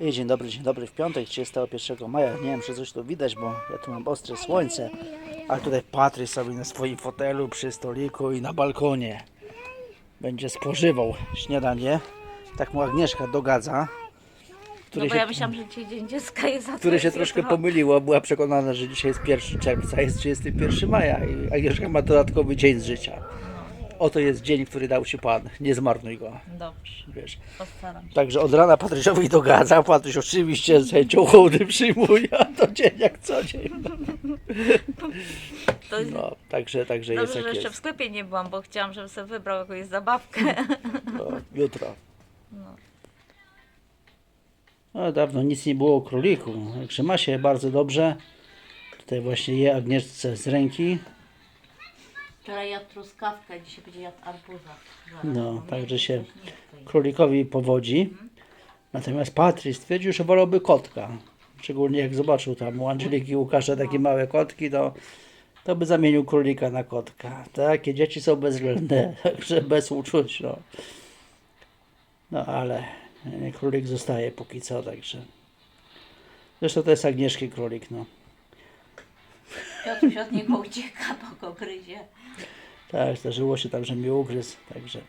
I dzień dobry, dzień dobry w piątek, 31 maja. Nie wiem, czy coś tu widać, bo ja tu mam ostre słońce. Ale tutaj Patryk sobie na swoim fotelu przy stoliku i na balkonie będzie spożywał śniadanie. Tak mu Agnieszka dogadza. No Który bo się, ja myślałam, że dzisiaj dzień dziecka jest, a to które się troszkę pomyliło. Była przekonana, że dzisiaj jest 1 czerwca, jest 31 maja i Agnieszka ma dodatkowy dzień z życia. Oto jest dzień, który dał Ci Pan. Nie zmarnuj go. Dobrze, Wiesz. postaram się. Także od rana Patrysiowi dogadza, Patryś oczywiście z chęcią hołdy przyjmuje, a to dzień jak co dzień. To jest... No, także, także jest Dobrze, że jak jeszcze w jest. sklepie nie byłam, bo chciałam, żebym sobie wybrał jakąś zabawkę. No, jutro. No. No, dawno nic nie było o króliku, także ma się bardzo dobrze. Tutaj właśnie je Agnieszce z ręki. Wczoraj jadł truskawkę, dzisiaj będzie jadł arbuza. No, także się królikowi powodzi. Natomiast Patryś stwierdził, że wolałby kotka. Szczególnie jak zobaczył tam u Angeliki i Łukasza takie małe kotki, to, to by zamienił królika na kotka. Takie dzieci są bezwzględne, także bez uczuć. No, no ale e, królik zostaje póki co, także. Zresztą to jest Agnieszki królik, no. Piotruś od niego ucieka, bo go gryzie. Tak, zdarzyło się tak, że mi ugryzł, także.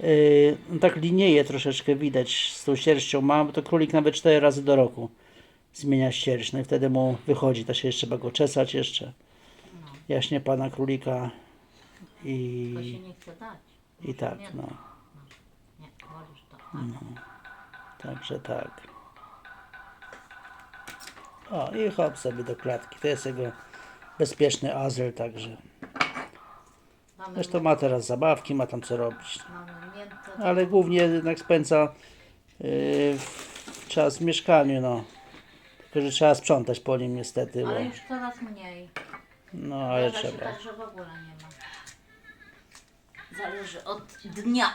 Yy, no tak linieje troszeczkę widać z tą sierścią ma, bo to królik nawet 4 razy do roku zmienia sierść, no i wtedy mu wychodzi, to się jeszcze trzeba go czesać jeszcze. Jaśnie pana królika To się i, nie chce dać. i tak, no. Nie, wolisz to. Także tak. O, i hop sobie do klatki. To jest jego bezpieczny azyl, także. Mamy, Zresztą ma teraz zabawki, ma tam co robić. mamy miętę. ale głównie jednak spędza yy, czas w mieszkaniu, no. Tylko, że trzeba sprzątać po nim niestety, bo, Ale już coraz mniej. no ale Zdarza się trzeba. tak, że w ogóle nie ma. Zależy od dnia.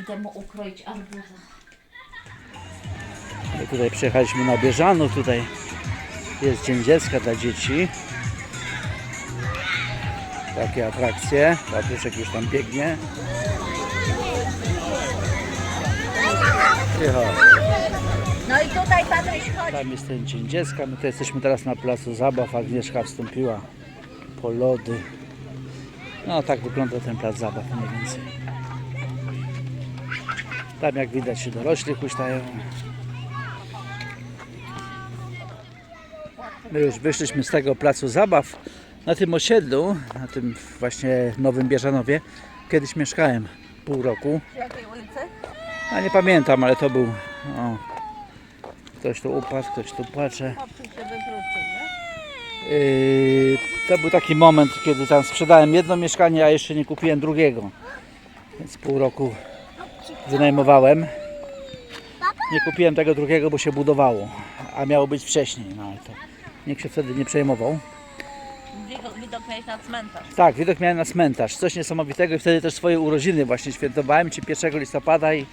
Idę mu ukroić arbuza. My tutaj przyjechaliśmy na Bieżanów, tutaj jest Dzień Dziecka dla dzieci. Takie atrakcje, Patryszek już tam biegnie. Cicho. No i tutaj Patryś chodzi. Tam jest ten Dzień Dziecka, my tu jesteśmy teraz na placu zabaw, Agnieszka wstąpiła po lody. No tak wygląda ten plac zabaw mniej więcej. Tam jak widać się dorośli huśtają. My już wyszliśmy z tego placu zabaw. Na tym osiedlu, na tym właśnie Nowym Bieżanowie, kiedyś mieszkałem pół roku. W jakiej ulicy? A nie pamiętam, ale to był. O, ktoś tu upadł, ktoś tu płacze. Yy, to był taki moment, kiedy tam sprzedałem jedno mieszkanie, a jeszcze nie kupiłem drugiego. Więc pół roku wynajmowałem. Nie kupiłem tego drugiego, bo się budowało, a miało być wcześniej. No ale to nikt się wtedy nie przejmował. Widok, widok miałeś na cmentarz. Tak, widok miałem na cmentarz, coś niesamowitego i wtedy też swoje urodziny właśnie świętowałem, czy 1 listopada i,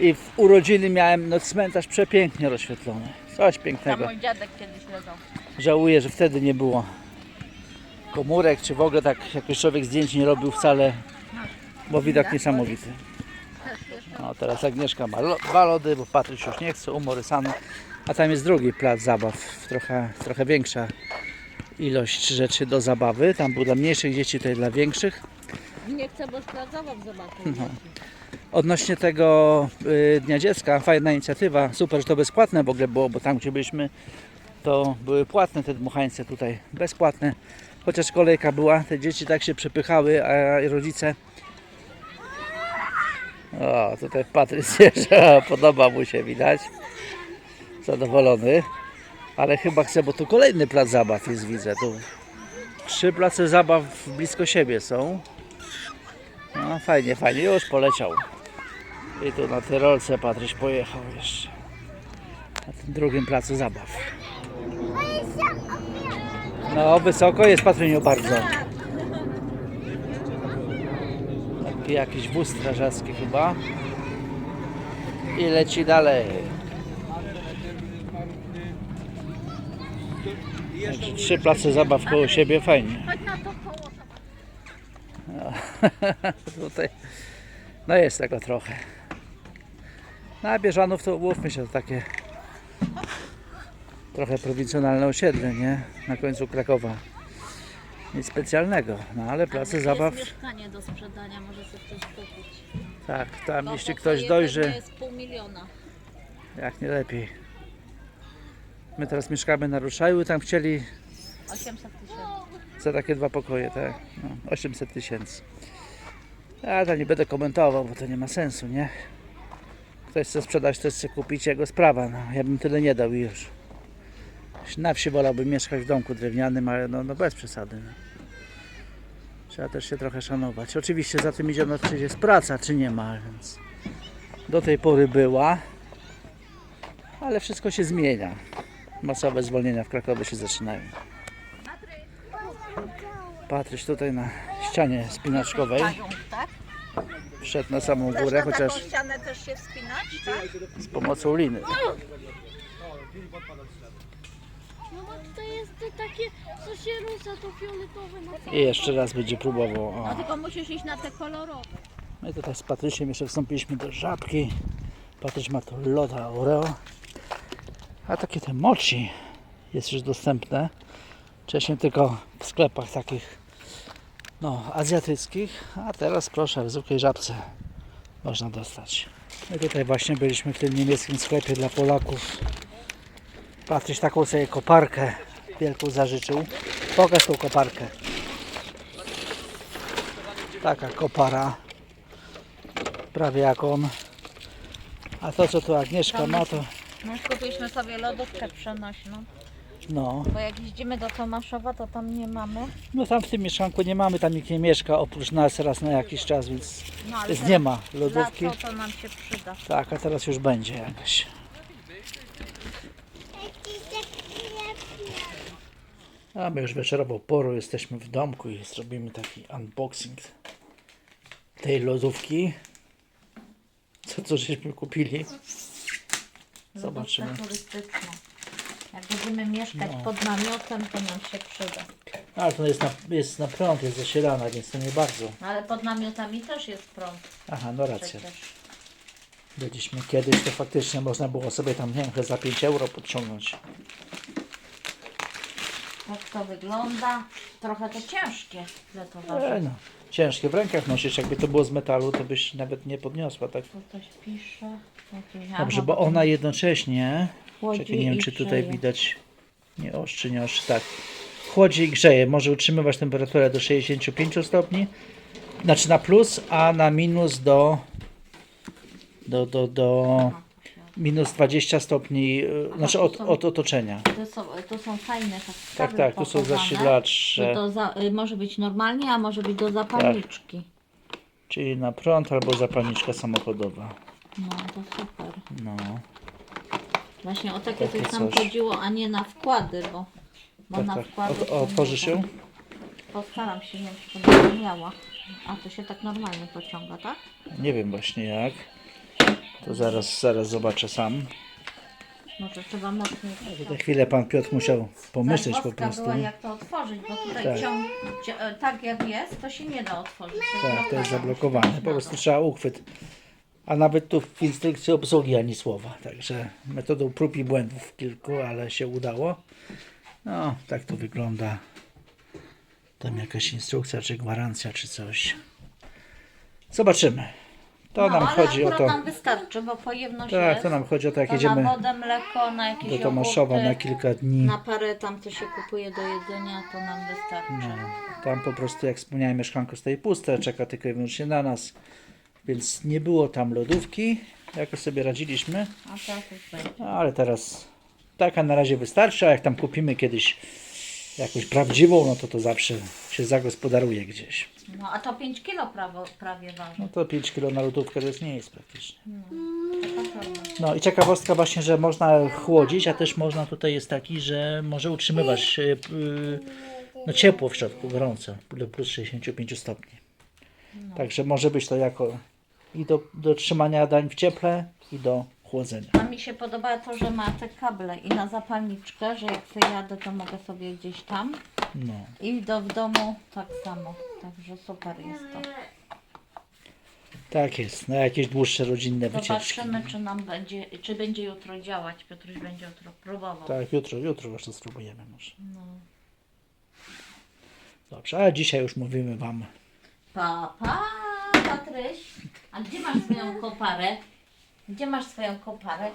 i w urodziny miałem no, cmentarz przepięknie rozświetlony. Coś Tam pięknego. mój dziadek kiedyś leżał. Żałuję, że wtedy nie było komórek, czy w ogóle tak jakoś człowiek zdjęć nie robił wcale, bo widok niesamowity. No teraz Agnieszka ma lo- dwa lody, bo Patryś już nie chce, umorysany. A tam jest drugi plac zabaw, trochę, trochę większa ilość rzeczy do zabawy. Tam był dla mniejszych dzieci, tutaj dla większych. Nie chcę, bo sprawdzałam, zobaczył. No. Odnośnie tego y, Dnia Dziecka, fajna inicjatywa, super, że to bezpłatne w ogóle było, bo tam gdzie byliśmy to były płatne te dmuchańce, tutaj bezpłatne. Chociaż kolejka była, te dzieci tak się przepychały, a rodzice... O, tutaj Patryk zjeżdża, podoba mu się, widać. Zadowolony. Ale chyba chce, bo tu kolejny plac zabaw jest, widzę. Tu trzy place zabaw blisko siebie są. No fajnie, fajnie, już poleciał. I tu na Tyrolce Patryś pojechał jeszcze. Na tym drugim placu zabaw. No wysoko jest Patryniu bardzo. Taki jakiś wóz strażacki chyba. I leci dalej. Także trzy place zabaw koło siebie, fajnie. Chodź na to koło. Tutaj, no jest tego trochę. Na Bieżanów to umówmy się, to takie trochę prowincjonalne osiedle, nie? Na końcu Krakowa. Nic specjalnego, no ale place zabaw, Jest mieszkanie do sprzedania, może sobie ktoś kupić. tak, tam Bo jeśli ktoś dojrzy, jedno jest pół miliona. jak nie lepiej. My teraz mieszkamy na Ruszaju, tam chcieli 800 tysięcy. za takie dwa pokoje, tak? No, 800 tysięcy. Ja to nie będę komentował, bo to nie ma sensu, nie? Ktoś chce sprzedać, ktoś chce kupić, jego sprawa. No, ja bym tyle nie dał i już. Na wsi wolałbym mieszkać w domku drewnianym, ale no, no bez przesady. No. Trzeba też się trochę szanować. Oczywiście za tym idzie, no, czy jest praca, czy nie ma, więc do tej pory była, ale wszystko się zmienia. Masowe zwolnienia w Krakowie się zaczynają. Patryś tutaj na ścianie spinaczkowej. Tak? Wszedł na samą górę, na chociaż taką ścianę też się wspinać, tak? z pomocą liny. No bo to jest to takie, co się rusza, to fioletowe na całym I jeszcze raz będzie próbował. No O. tylko musisz iść na te kolorowe. My tutaj z Patrysiem jeszcze wstąpiliśmy do żabki. Patryś ma tu loda Oreo. A takie te mochi jest już dostępne. Wcześniej tylko w sklepach takich no, azjatyckich, a teraz proszę w zwykłej żabce można dostać. My tutaj właśnie byliśmy w tym niemieckim sklepie dla Polaków. Patryś taką sobie koparkę wielką zażyczył. Pokaż tą koparkę. Taka kopara prawie jak on. A to co tu Agnieszka ma to No kupiliśmy sobie lodówkę przenośną, no, bo jak jeździmy do Tomaszowa, to tam nie mamy. no tam w tym mieszkanku nie mamy, tam nikt nie mieszka oprócz nas raz na jakiś czas, więc No ale jest, nie ma lodówki. Lato to nam się przyda. Tak, a teraz już będzie jakaś. A my już wieczorową porą jesteśmy w domku i zrobimy taki unboxing tej lodówki. Co, co żeśmy kupili? Zobaczymy. Lodówkę turystyczną. Jak będziemy mieszkać No. pod namiotem, to nam się przyda. Ale to jest na, jest na prąd, jest zasilana, więc to nie bardzo. No ale pod namiotami też jest prąd Aha, no racja. przecież. Byliśmy kiedyś, to faktycznie można było sobie tam, nie wiem, chyba za 5 euro podciągnąć. Tak to wygląda. Trochę to ciężkie, ile to waży. E, no, ciężkie w rękach nosisz, jakby to było z metalu, to byś nawet nie podniosła, tak? Tu pisze. Jakieś, Dobrze, aha, bo ona jednocześnie, chłodzi czekaj, nie wiem i czy tutaj grzeje. widać, nie ostrzy, nie ostrzy, tak. Chłodzi i grzeje, może utrzymywać temperaturę do 65 stopni, znaczy na plus, a na minus do, do, do, do minus 20 stopni, e, znaczy od, od otoczenia. To są, to są fajne tak, Tak, wstawy tak, tu są pokazane, zasilacze, to za, y, może być normalnie, a może być do zapalniczki. czyli na prąd albo zapalniczka samochodowa. No to super. No, Właśnie o takie Takie coś nam coś. chodziło, a nie na wkłady, bo, bo tak, na tak. wkłady... Ot- to otworzysz nie ją? tak. Postaram się, nie wiem, czy to będę miała. A to się tak normalnie pociąga, tak? Nie wiem właśnie jak. To zaraz, zaraz zobaczę sam. Może trzeba mocniej Za chwilę pan Piotr musiał pomyśleć po Zagwozdka prostu. była jak to otworzyć, bo tutaj Tak. ciąg, e, tak jak jest, to się nie da otworzyć. Tak, to jest zablokowane. Po prostu trzeba uchwyt. A nawet tu w instrukcji obsługi ani słowa. Także metodą prób i błędów kilku, ale się udało. No, tak to wygląda. Tam jakaś instrukcja, czy gwarancja, czy coś. Zobaczymy. To no, nam ale chodzi o akurat to. nam wystarczy, bo pojemność Tak, jest. to nam chodzi o to, jak To jedziemy na wodę, mleko, na jakieś do Tomaszowa jogurty, na kilka dni. na parę tam, co się kupuje do jedzenia, to nam wystarczy. No, tam po prostu, jak wspomniałem, mieszkanko stoi puste, czeka tylko i wyłącznie na nas. Więc nie było tam lodówki, jakoś sobie radziliśmy, A teraz już będzie. ale teraz taka na razie wystarczy, a jak tam kupimy kiedyś jakąś prawdziwą, no to to zawsze się zagospodaruje gdzieś. No a to 5 kilo prawo, prawie waży. No to 5 kg na lodówkę to jest nie jest praktycznie. Forma. No i ciekawostka właśnie, że można chłodzić, a też można tutaj jest taki, że może utrzymywać p- no ciepło w środku, gorąco, do plus 65 stopni. Także może być to jako i do, do trzymania dań w cieple i do chłodzenia. A mi się podoba to, że ma te kable i na zapalniczkę, że jak sobie jadę, to mogę sobie gdzieś tam. No. I do w domu tak samo. Także super jest to. Tak jest, na jakieś dłuższe rodzinne wycieczki. Zobaczymy, czy nam będzie, czy będzie jutro działać. Piotruś będzie jutro próbował. Tak, jutro, jutro jeszcze spróbujemy może. No. Dobrze, a dzisiaj już mówimy Wam. Pa, pa, Patryś. A gdzie masz swoją koparę? Gdzie masz swoją koparę?